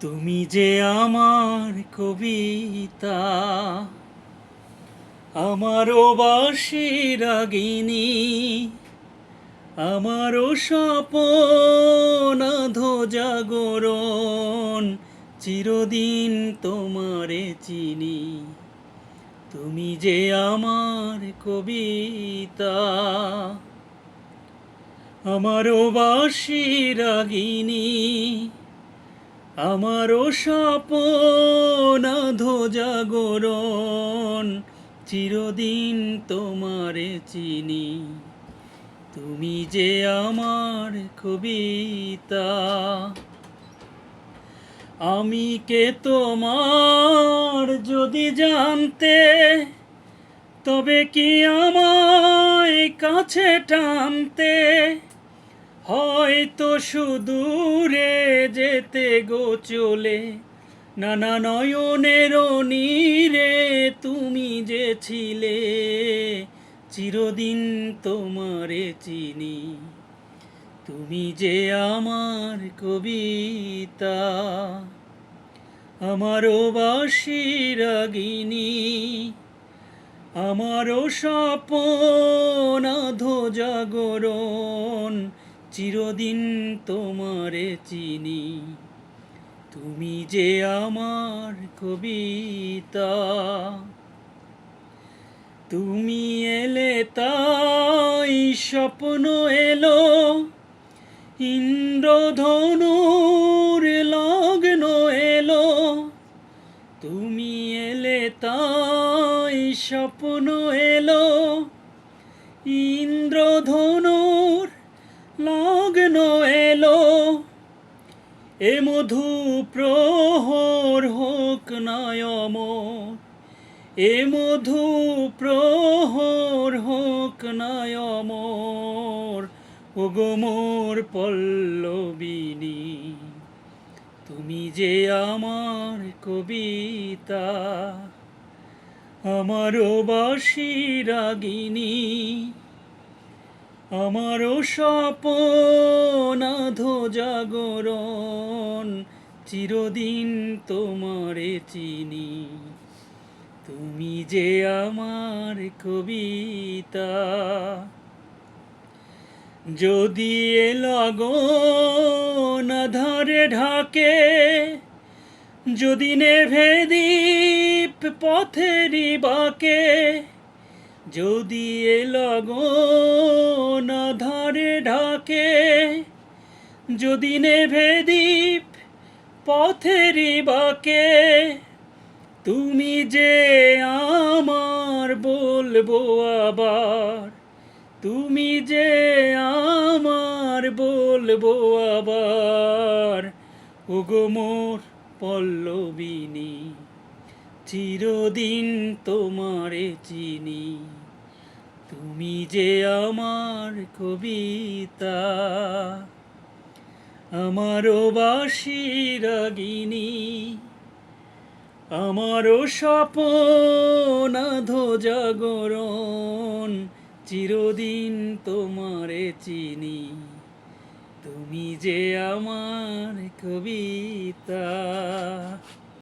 তুমি যে আমার কবিতা আমারও বাসি রাগিনী, আমারও স্বপন জাগরণ চিরদিন তোমারে চিনি। তুমি যে আমার কবিতা আমারও বাসি রাগিনী আমারও স্বপন জাগরণ, চিরদিন তোমারে চিনি। তুমি যে আমার কবিতা, আমি কে তোমার যদি জানতে, তবে কি আমায় কাছে টানতে? হয়তো সুদূরে যেতে গো চলে। নানা নয়নের নীরে তুমি যে ছিলে, চিরদিন তোমারে চিনি। তুমি যে আমার কবিতা, আমারও বাসি রাগিনী, আমারও স্বপন জাগরণ। চিরদিন তোমারে চিনি। তুমি যে আমার কবিতা। তুমি এলে তাই স্বপ্ন এলো। ইন্দ্রধনুর লগ্ন এলো। তুমি এলে তাই স্বপ্ন এলো। ইন্দ্রধনুর এ মধু প্রহর হোক নয়ম, এ মধু প্রহর হোক নয়মর ওগো মোর পল্লবিনী, তুমি যে আমার কবিতা, আমারও বাসি রাগিনী আমারও স্বপন জাগরণ, চিরদিন তোমারে চিনি। তুমি যে আমার কবিতা, যদি এ লগন ধরে ঢাকে, যদি নেভে দীপ পথেরই বাকে যদি এ লগন ধরে ঢাকে, যদি নেভে দীপ পথেরই বাকে, তুমি যে আমার বলব আবার, তুমি যে আমার বলব আবার, ওগো মোর পল্লবিনী, চিরদিন তোমারে চিনি। তুমি যে আমার কবিতা আমারও বাসি রাগিনী আমারও স্বপন জাগরণ চিরদিন তোমারে চিনি। তুমি যে আমার কবিতা